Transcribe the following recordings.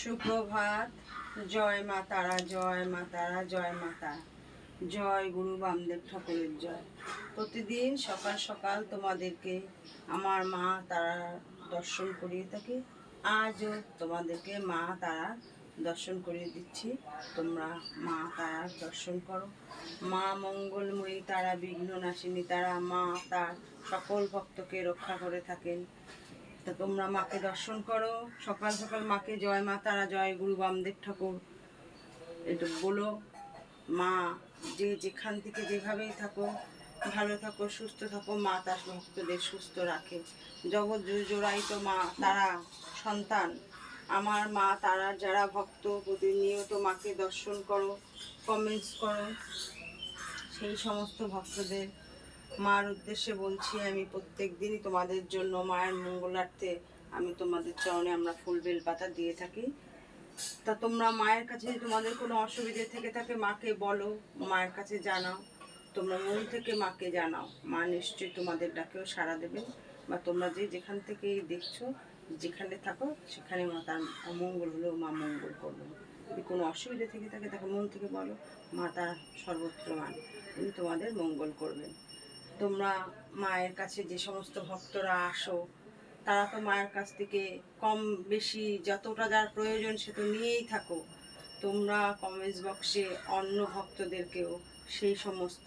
সুপ্রভাত। জয় মা তারা, জয় মা তারা, জয় মা তারা জয় গুরু বামদেব ঠাকুরের জয়। প্রতিদিন সকাল সকাল তোমাদেরকে আমার মা তারা দর্শন করিয়ে থাকি। আজও তোমাদেরকে মা তারা দর্শন করিয়ে দিচ্ছি। তোমরা মা তারার দর্শন করো। মা মঙ্গলময়ী তারা বিঘ্ন নাশিনী তারা, মা তার সকল ভক্তকে রক্ষা করে থাকেন। তা তোমরা মাকে দর্শন করো। সকাল সকাল মাকে জয় মা, তারা জয় গুরু বামদেব ঠাকুর। একটু বলো, মা যে যেখান থেকে যেভাবেই থাকো, ভালো থাকো, সুস্থ থাকো, মা তার ভক্তদের সুস্থ রাখে। জগৎ জোড়াই তো মা, তারা সন্তান। আমার মা, তারা যারা ভক্ত, প্রতিনিয়ত মাকে দর্শন করো কমেন্টস করো। সেই সমস্ত ভক্তদের মার উদ্দেশ্যে বলছি, আমি প্রত্যেক দিনই তোমাদের জন্য মায়ের মঙ্গলার্থে আমি তোমাদের চরণে আমরা ফুল বেল পাতা দিয়ে থাকি। তা তোমরা মায়ের কাছে যদি তোমাদের কোনো অসুবিধে থেকে থাকে, মাকে বলো, মায়ের কাছে জানাও। তোমরা মন থেকে মাকে জানাও। মা নিশ্চয়ই তোমাদের ডাকেও সাড়া দেবে বা তোমরা যে যেখান থেকে দেখছ, যেখানে থাকো, সেখানে মা তার অমঙ্গল হলেও মা মঙ্গল করবে যদি কোনো অসুবিধা থেকে থাকে, তাকে মন থেকে বলো, মা তার সর্বত্র মান, উনি তোমাদের মঙ্গল করবেন। তোমরা মায়ের কাছে যে সমস্ত ভক্তরা আসো, তারা তো মায়ের কাছ থেকে কম বেশি যতটা যার প্রয়োজন সে তো নিয়েই থাকো। তোমরা কমেন্টস বক্সে অন্য ভক্তদেরকেও সেই সমস্ত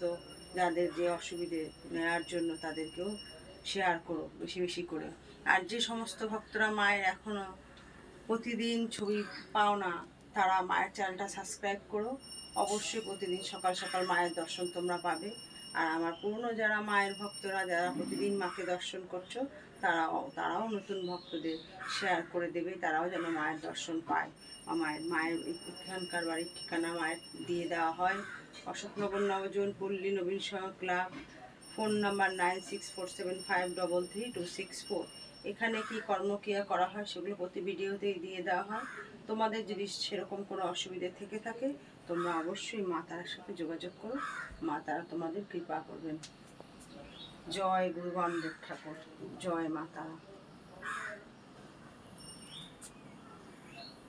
যাদের যে অসুবিধে নেওয়ার জন্য তাদেরকেও শেয়ার করো বেশি বেশি করে। আর যে সমস্ত ভক্তরা মায়ের এখনও প্রতিদিন ছবি পাও না, তারা মায়ের চ্যানেলটা সাবস্ক্রাইব করো। অবশ্যই প্রতিদিন সকাল সকাল মায়ের দর্শন তোমরা পাবে। আর আমার পুরনো যারা মায়ের ভক্তরা, যারা প্রতিদিন মাকে দর্শন করছ, তারাও তারাও নতুন ভক্তদের শেয়ার করে দেবে, তারাও যেন মায়ের দর্শন পায়। মায়ের মায়ের এখানকার বাড়ির ঠিকানা মায়ের দিয়ে দেওয়া হয়। অশোকনগর নবজন পল্লী নবীন সহ club phone number nine six four seven five double three two six four এখানে কি কর্মক্রিয়া করা হয় সেগুলো প্রতি ভিডিওতেই দিয়ে দেওয়া হয়। তোমাদের যদি সেরকম কোনো অসুবিধে থেকে থাকে, তোমরা অবশ্যই মা তারার সাথে যোগাযোগ করো। মা তারা তোমাদের কৃপা করবেন। জয় গুরু বামদেব ঠাকুর। জয় মা তারা।